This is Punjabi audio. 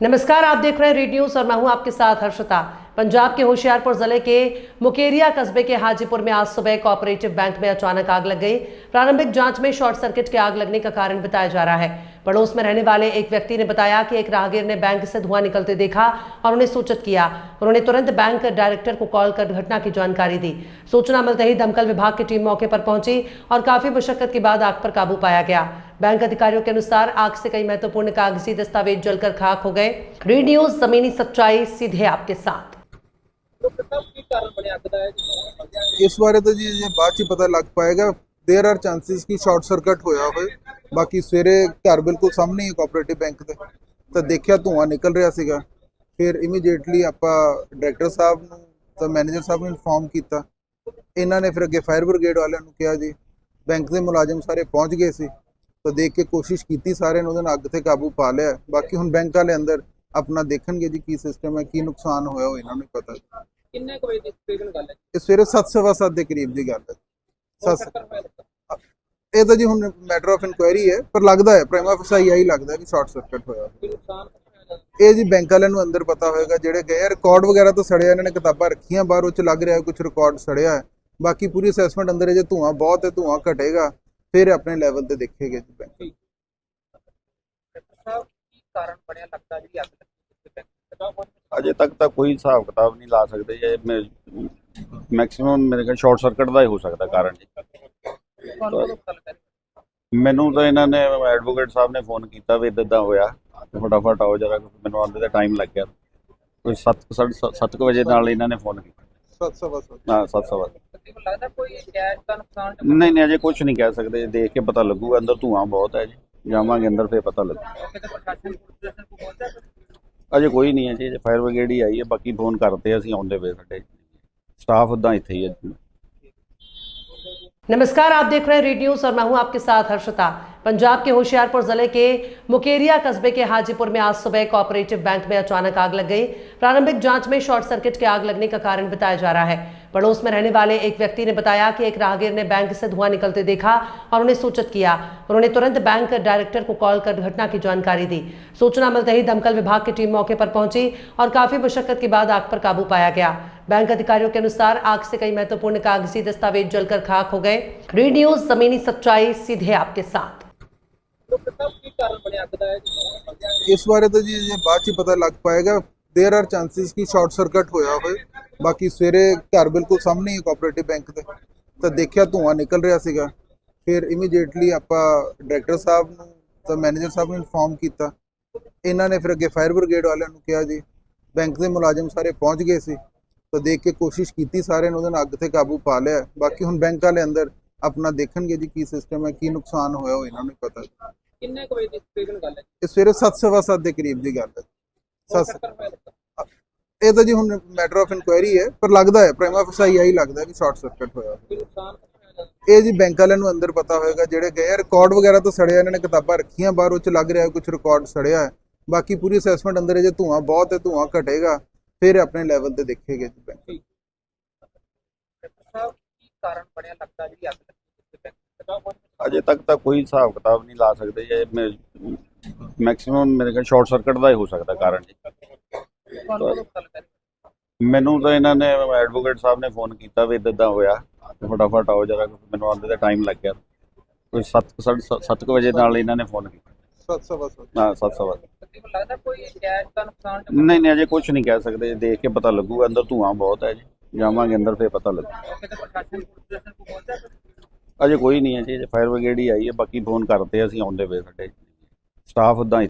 नमस्कार, आप देख रहे हैं रीड न्यूज़ और मैं हूँ आपके साथ हर्षता। पंजाब के होशियारपुर ज़िले के मुकेरिया कस्बे के हाजीपुर में आज सुबह कोऑपरेटिव बैंक में अचानक आग लग गई। प्रारंभिक जाँच में शॉर्ट सर्किट के आग लगने का कारण बताया जा रहा है। पड़ोस में रहने वाले एक व्यक्ति ने बताया कि एक राहगीर ने बैंक से धुआँ निकलते देखा और उन्हें सूचित किया। उन्होंने तुरंत बैंक डायरेक्टर को कॉल कर घटना की जानकारी दी। सूचना मिलते ही दमकल विभाग की टीम मौके पर पहुँची और काफ़ी मुशक्कत के बाद आग पर काबू पाया गया। बैंक अधिकारियों के अनुसार आग से कई महत्वपूर्ण कागजी दस्तावेज जलकर खाक हो गए रीड न्यूज जमीनी सच्चाई सीधे आपके साथ ਡਾਕਟਰ ਸਾਹਿਬ ਕੀ ਕਾਰਨ ਬਣਿਆ ਅੱਗ ਦਾ ਹੈ ਜੀ? ਇਸ ਬਾਰੇ ਤਾਂ ਜੀ ਜੇ ਬਾਅਦ ਚ ਹੀ ਪਤਾ ਲੱਗ ਪਾਏਗਾ देयर ਆਰ ਚਾਂਸਸ ਕਿ ਸ਼ਾਰਟ ਸਰਕਟ ਹੋਇਆ ਹੋਵੇ ਬਾਕੀ ਸਵੇਰੇ ਘਰ ਬਿਲਕੁਲ ਸਾਹਮਣੇ ਹੀ ਕੋਆਪਰੇਟਿਵ ਬੈਂਕ ਦੇ ਤਾਂ ਦੇਖਿਆ ਧੂੰਆਂ ਨਿਕਲ ਰਿਹਾ ਸੀਗਾ ਫਿਰ ਇਮੀਡੀਏਟਲੀ ਆਪਾਂ ਡਾਇਰੈਕਟਰ ਸਾਹਿਬ ਨੂੰ ਤਾਂ ਮੈਨੇਜਰ ਸਾਹਿਬ ਨੂੰ ਇਨਫੋਰਮ ਕੀਤਾ ਇਹਨਾਂ ਨੇ ਫਿਰ ਅੱਗੇ ਫਾਇਰ ਬ੍ਰਿਗੇਡ ਵਾਲਿਆਂ ਨੂੰ ਕਿਹਾ ਜੀ ਬੈਂਕ ਦੇ ਮੁਲਾਜ਼ਮ ਸਾਰੇ ਪਹੁੰਚ ਗਏ ਸੀ ਤਾਂ ਦੇਖ ਕੇ ਕੋਸ਼ਿਸ਼ ਕੀਤੀ ਸਾਰਿਆਂ ਨੇ ਉਹਦੇ ਨਾਲ ਅੱਗ ਤੇ ਕਾਬੂ ਪਾ ਲਿਆ। ਬਾਕੀ ਹੁਣ ਬੈਂਕ ਵਾਲੇ ਅੰਦਰ ਆਪਣਾ ਦੇਖਣਗੇ ਜੀ ਕੀ ਸਿਸਟਮ ਹੈ ਕੀ ਨੁਕਸਾਨ ਹੋਇਆ ਉਹ ਇਹਨਾਂ ਨੂੰ ਪਤਾ ਕਿੰਨੇ ਕੁ ਵਜੇ ਦੀ ਤਕਰੀਬਨ ਗੱਲ ਹੈ? ਇਹ ਸਵੇਰੇ 7:30 ਦੇ ਕਰੀਬ ਦੀ ਗੱਲ ਹੈ। ਹੋਰ ਸੱਤ ਚੱਕਰ ਹੋਇਆ ਲੱਗਦਾ। ਇਹ ਤਾਂ ਜੀ ਹੁਣ ਮੈਟਰ ਆਫ ਇਨਕੁਆਇਰੀ ਹੈ ਪਰ ਲੱਗਦਾ ਹੈ ਪ੍ਰਾਈਮਾ ਫਸਾਈ ਆਈ ਲੱਗਦਾ ਕਿ ਸ਼ਾਰਟ ਸਰਕਟ ਹੋਇਆ ਕੋਈ? ਇਹ ਜੀ ਬੈਂਕ ਵਾਲਿਆਂ ਨੂੰ ਅੰਦਰ ਪਤਾ ਹੋਏਗਾ ਜਿਹੜੇ ਗਏ ਰਿਕਾਰਡ ਵਗੈਰਾ ਤਾਂ ਸੜਿਆ ਇਹਨਾਂ ਨੇ ਕਿਤਾਬਾਂ ਰੱਖੀਆਂ ਬਾਹਰ ਉਹ ਚ ਲੱਗ ਰਿਹਾ ਕੁਝ ਰਿਕਾਰਡ ਸੜਿਆ ਹੈ। ਬਾਕੀ ਪੂਰੀ ਅਸੈਸਮੈਂਟ ਅੰਦਰ ਹੈ ਜੇ ਧੂਆਂ ਬਹੁਤ ਹੈ ਧੂਆਂ ਘਟੇਗਾ। ਫਿਰ ਆਪਣੇ ਲੈਵਲ ਤੇ ਦੇਖੇਗੇ ਜੀ ਬੈਂਕ ਸਾਹਿਬ ਕੀ ਕਾਰਨ ਬਣਿਆ? ਲੱਗਦਾ ਜੀ ਅੱਗ ਲੱਗੀ ਬੈਂਕ ਅਜੇ ਤੱਕ ਤਾਂ ਕੋਈ ਹਿਸਾਬ ਕਿਤਾਬ ਨਹੀਂ ਲਾ ਸਕਦੇ ਜੇ ਮੈਕਸਿਮਮ ਮੇਰੇ ਖਿਆਲ ਸ਼ਾਰਟ ਸਰਕਟ ਦਾ ਹੀ ਹੋ ਸਕਦਾ ਕਾਰਨ ਜੀ? ਮੈਨੂੰ ਤਾਂ ਇਹਨਾਂ ਨੇ ਐਡਵੋਕੇਟ ਸਾਹਿਬ ਨੇ ਫੋਨ ਕੀਤਾ ਵੀ ਇਦਾਂ ਹੋਇਆ। ਫਟਾਫਟ ਆਓ ਜਰਾ ਮੈਨੂੰ ਆਉਂਦੇ ਦਾ ਟਾਈਮ ਲੱਗ ਗਿਆ ਕੋਈ 7 7 ਵਜੇ ਨਾਲ ਇਹਨਾਂ ਨੇ ਫੋਨ ਕੀਤਾ। ਸੱਤ ਸਵਾ ਸੱਤ ਹਾਂ 7 ਸਵਾ ਤਕਰੀਬਨ ਲੱਗਦਾ ਕੋਈ ਕੈਸ਼ ਦਾ ਨੁਕਸਾਨ ਜਾਂ ਨਹੀਂ ਨਹੀਂ ਅਜੇ ਕੁਝ ਨਹੀਂ ਕਹਿ ਸਕਦੇ ਦੇਖ ਕੇ ਪਤਾ ਲੱਗੂਗਾ ਅੰਦਰ ਧੂਆਂ ਬਹੁਤ ਹੈ ਜੀ ਜਾਵਾਂਗੇ ਅੰਦਰ ਫੇਰ ਪਤਾ ਲੱਗੂ ਮੌਕੇ ਤੇ ਪ੍ਰਸ਼ਾਸਨ ਪੁਲਿਸ ਸਟੇਸ਼ਨ ਕੋ ਪਹੁੰਚਿਆ ਕੋਈ? ਅਜੇ ਕੋਈ ਨਹੀਂ ਹੈ ਜੀ ਫਾਇਰ ਬ੍ਰਿਗੇਡ ਹੀ ਆਈ ਹੈ ਬਾਕੀ ਫੋਨ ਕਰਤੇ ਅਸੀਂ ਆਉਂਦੇ ਪਏ ਸਾਡੇ ਸਟਾਫ ਉਦਾਂ ਇੱਥੇ ਹੀ ਹੈ नमस्कार आप देख रहे हैं रीड न्यूज और मैं हूं आपके साथ हर्षता पंजाब के होशियारपुर ज़िले के मुकेरिया कस्बे के हाजीपुर में आज सुबह कोऑपरेटिव बैंक में अचानक आग लग गई। प्रारंभिक जाँच में शॉर्ट सर्किट के आग लगने का कारण बताया जा रहा है। पड़ोस में रहने वाले एक व्यक्ति ने बताया कि एक राहगीर ने बैंक से धुआँ निकलते देखा और उन्हें सूचित किया। उन्होंने तुरंत बैंक डायरेक्टर को कॉल कर घटना की जानकारी दी। सूचना मिलते ही दमकल विभाग की टीम मौके पर पहुँची और काफ़ी मुशक्कत के बाद आग पर काबू पाया गया। बैंक अधिकारियों के अनुसार आग से कई महत्वपूर्ण कागज़ी दस्तावेज़ जलकर खाक हो गए। रीड न्यूज़, जमीनी सच्चाई, सीधे आपके साथ। ਕੀ ਕਾਰਨ ਬਣਿਆ ਅੱਗ ਦਾ ਹੈ ਜੀ? ਇਸ ਬਾਰੇ ਤਾਂ ਜੀ ਜੇ ਬਾਅਦ ਚ ਹੀ ਪਤਾ ਲੱਗ ਪਾਏਗਾ देयर ਆਰ ਚਾਂਸਸ ਕਿ ਸ਼ਾਰਟ ਸਰਕਟ ਹੋਇਆ ਹੋਵੇ ਬਾਕੀ ਸਵੇਰੇ ਘਰ ਬਿਲਕੁਲ ਸਾਹਮਣੇ ਹੀ ਕੋਆਪਰੇਟਿਵ ਬੈਂਕ ਦੇ ਤਾਂ ਦੇਖਿਆ ਧੂੰਆਂ ਨਿਕਲ ਰਿਹਾ ਸੀਗਾ ਫਿਰ ਇਮੀਡੀਏਟਲੀ ਆਪਾਂ ਡਾਇਰੈਕਟਰ ਸਾਹਿਬ ਨੂੰ ਤਾਂ ਮੈਨੇਜਰ ਸਾਹਿਬ ਨੂੰ ਇਨਫੋਰਮ ਕੀਤਾ ਇਹਨਾਂ ਨੇ ਫਿਰ ਅੱਗੇ ਫਾਇਰ ਬ੍ਰਿਗੇਡ ਵਾਲਿਆਂ ਨੂੰ ਕਿਹਾ ਜੀ ਬੈਂਕ ਦੇ ਮੁਲਾਜ਼ਮ ਸਾਰੇ ਪਹੁੰਚ ਗਏ ਸੀ ਤਾਂ ਦੇਖ ਕੇ ਕੋਸ਼ਿਸ਼ ਕੀਤੀ ਸਾਰਿਆਂ ਨੇ ਉਹਦੇ ਨਾਲ ਅੱਗ ਤੇ ਕਾਬੂ ਪਾ ਲਿਆ ਬਾਕੀ ਹੁਣ ਬੈਂਕ ਵਾਲੇ ਅੰਦਰ ਆਪਣਾ ਦੇਖਣਗੇ ਜੀ ਕੀ ਸਿਸਟਮ ਹੈ ਕੀ ਨੁਕਸਾਨ ਹੋਇਆ ਉਹ ਇਹਨਾਂ ਨੂੰ ਹੀ ਪਤਾ ਕਿੰਨੇ ਕੁ ਵਜੇ ਦੀ ਤਕਰੀਬਨ ਗੱਲ ਹੈ? ਇਹ ਸਵੇਰੇ 7:30 ਦੇ ਕਰੀਬ ਦੀ ਗੱਲ ਹੈ। ਹੋਰ ਸੱਤ ਚੱਕਰ ਹੋਇਆ ਲੱਗਦਾ। ਇਹ ਤਾਂ ਜੀ ਹੁਣ ਮੈਟਰ ਆਫ ਇਨਕੁਆਇਰੀ ਹੈ ਪਰ ਲੱਗਦਾ ਹੈ ਪ੍ਰਾਈਮਾ ਫਸਾਈ ਆਈ ਲੱਗਦਾ ਹੈ ਕਿ ਸ਼ਾਰਟ ਸਰਕਟ ਹੋਇਆ? ਇਹ ਜੀ ਬੈਂਕ ਵਾਲਿਆਂ ਨੂੰ ਅੰਦਰ ਪਤਾ ਹੋਏਗਾ ਜਿਹੜੇ ਗਏ ਰਿਕਾਰਡ ਵਗੈਰਾ ਤਾਂ ਸੜਿਆ ਇਹਨਾਂ ਨੇ ਕਿਤਾਬਾਂ ਰੱਖੀਆਂ ਬਾਹਰ ਉਹ ਚ ਲੱਗ ਰਿਹਾ ਕੁਝ ਰਿਕਾਰਡ ਸੜਿਆ ਹੈ। ਬਾਕੀ ਪੂਰੀ ਅਸੈਸਮੈਂਟ ਅੰਦਰ ਹੈ ਜੇ ਧੂਆਂ ਬਹੁਤ ਹੈ ਧੂਆਂ ਘਟੇਗਾ ਫਿਰ ਆਪਣੇ ਲੈਵਲ ਤੇ ਦੇਖੇਗੇ ਜੀ ਬੈਂਕ ਸਾਹਿਬ ਕੀ ਕਾਰਨ ਬਣਿਆ ਲੱਗਦਾ ਜੀ ਅੱਗ ਲੱਗੀ ਬੈਂਕ ਦਾ ਅਜੇ ਤੱਕ ਤਾਂ ਕੋਈ ਹਿਸਾਬ ਕਿਤਾਬ ਨਹੀਂ ਲਾ ਸਕਦੇ ਜੇ ਮੈਕਸਿਮਮ ਮੇਰੇ ਖਿਆਲ ਸ਼ਾਰਟ ਸਰਕਟ ਦਾ ਹੀ ਹੋ ਸਕਦਾ ਕਾਰਨ ਜੀ? ਮੈਨੂੰ ਤਾਂ ਇਹਨਾਂ ਨੇ ਐਡਵੋਕੇਟ ਸਾਹਿਬ ਨੇ ਫੋਨ ਕੀਤਾ ਵੀ ਇਦਾਂ ਹੋਇਆ ਫਟਾਫਟ ਆਓ ਜਰਾ ਮੈਨੂੰ ਆਉਂਦੇ ਦਾ ਟਾਈਮ ਲੱਗ ਗਿਆ। ਕੋਈ 7 7 ਵਜੇ ਨਾਲ ਇਹਨਾਂ ਨੇ ਫੋਨ ਕੀਤਾ। ਸੱਤ ਸਵਾ ਸੱਤ। ਹਾਂ 7 ਸਵਾ ਤਕਰੀਬਨ ਲੱਗਦਾ ਕੋਈ ਕੈਸ਼ ਦਾ ਨੁਕਸਾਨ ਜਾਂ ਨਹੀਂ ਨਹੀਂ ਅਜੇ ਕੁਝ ਨਹੀਂ ਕਹਿ ਸਕਦੇ। ਦੇਖ ਕੇ ਪਤਾ ਲੱਗੂਗਾ ਅੰਦਰ ਧੂਆਂ ਬਹੁਤ ਹੈ ਜੀ। ਜਾਵਾਂਗੇ ਅੰਦਰ ਫੇਰ ਪਤਾ ਲੱਗੂ। ਅਜੇ ਕੋਈ ਨਹੀਂ ਹੈ ਜੀ ਫਾਇਰ ਬ੍ਰਿਗੇਡ ਹੀ ਆਈ ਹੈ, ਬਾਕੀ ਫੋਨ ਕਰਤੇ ਅਸੀਂ, ਆਉਂਦੇ ਪਏ ਸਾਡੇ। ਸਟਾਫ ਉਦਾਂ